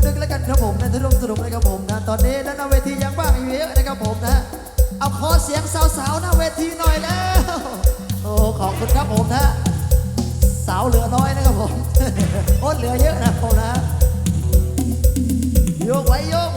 ำนึกแล้วกันครับผมนะทุลุงสรุปนะครับผมนะตอนนี้ด้านหน้าเวทียังว่างอยู่เยอะนะครับผมนะ เอาขอเสียงสาวๆหน้าเวทีหน่อยแล้วโอ้ขอบคุณครับผมนะสาวเหลือน้อยนะครับผมโอ้เหลือเยอะนะผมนะโยกไว้โยก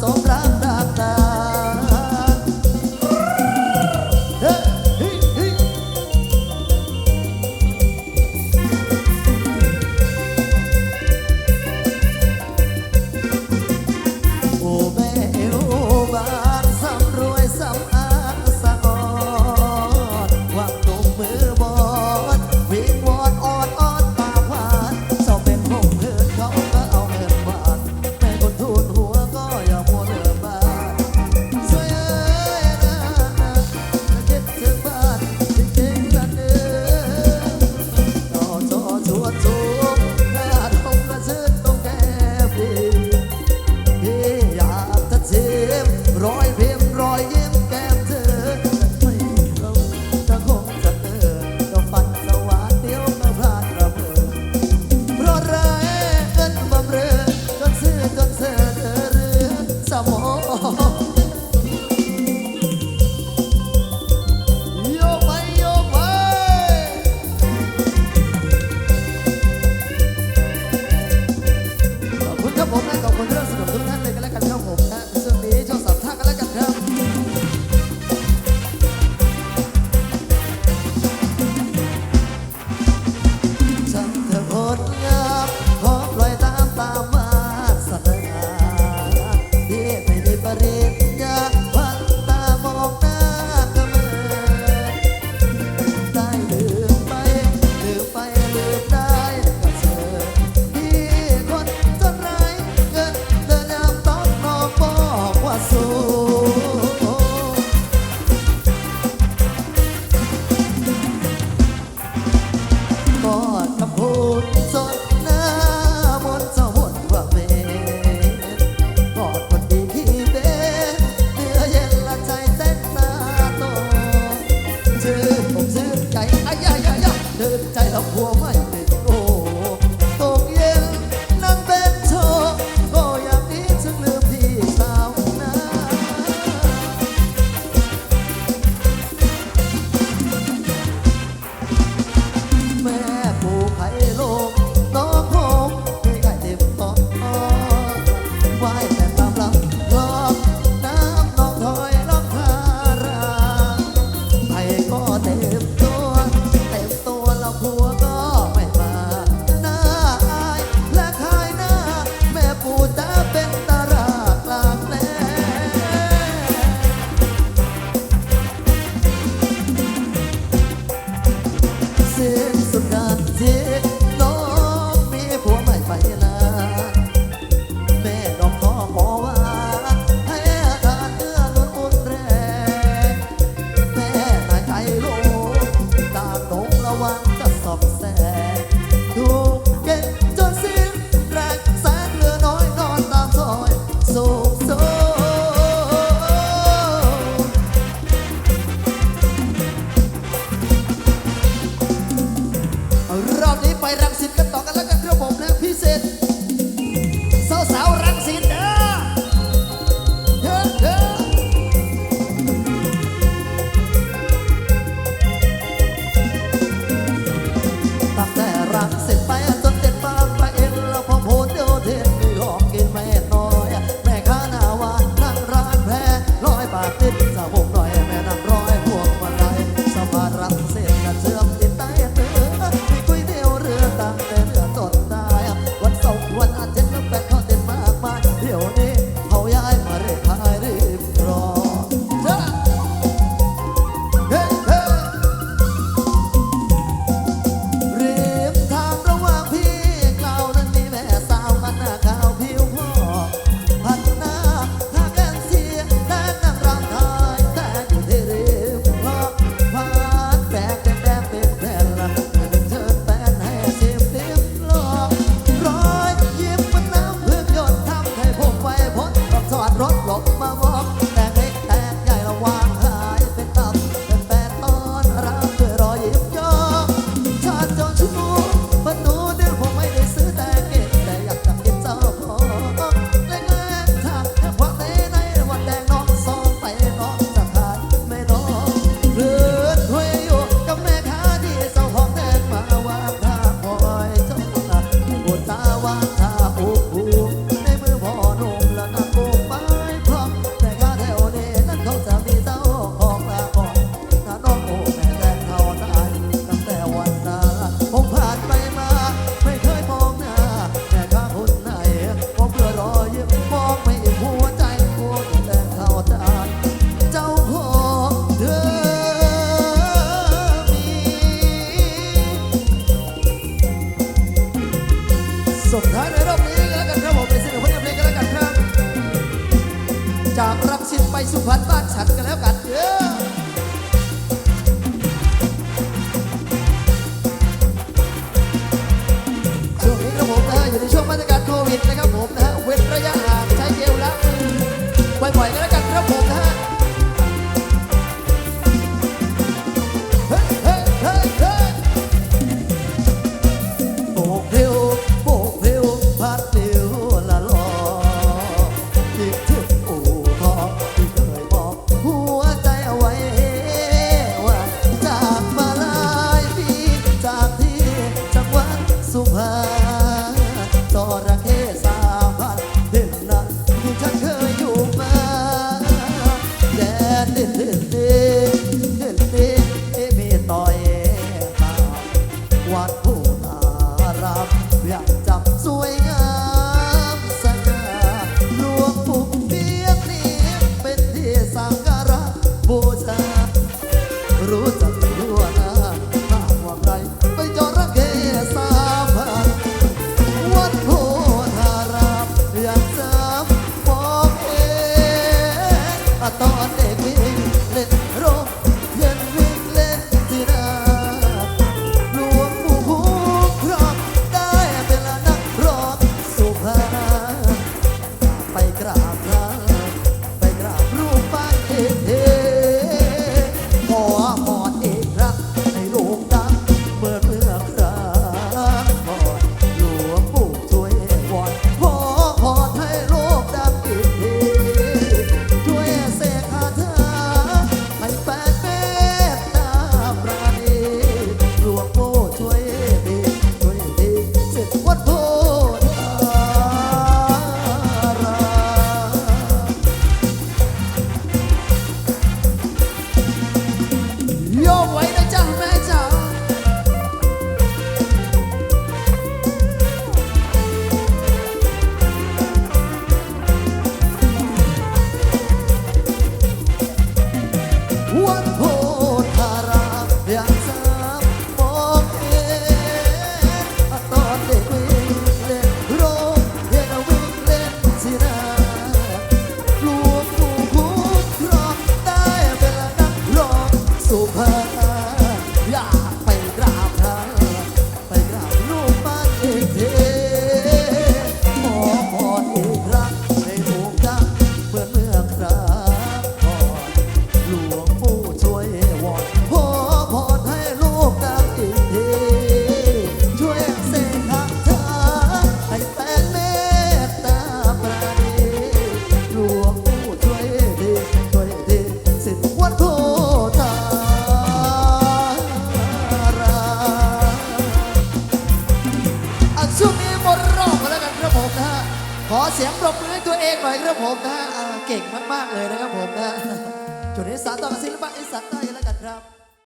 sobrando. สุพรรณบ้านฉันกันแล้วกันเด้อช่วนี้ผมนะฮะอยู่ในช่วงมาตรการโควิดนะครับผมนะฮะเว้นระยะห่างใช้เกลล้างมือบ่อยๆกันแล้วกันครับผมนะฮะ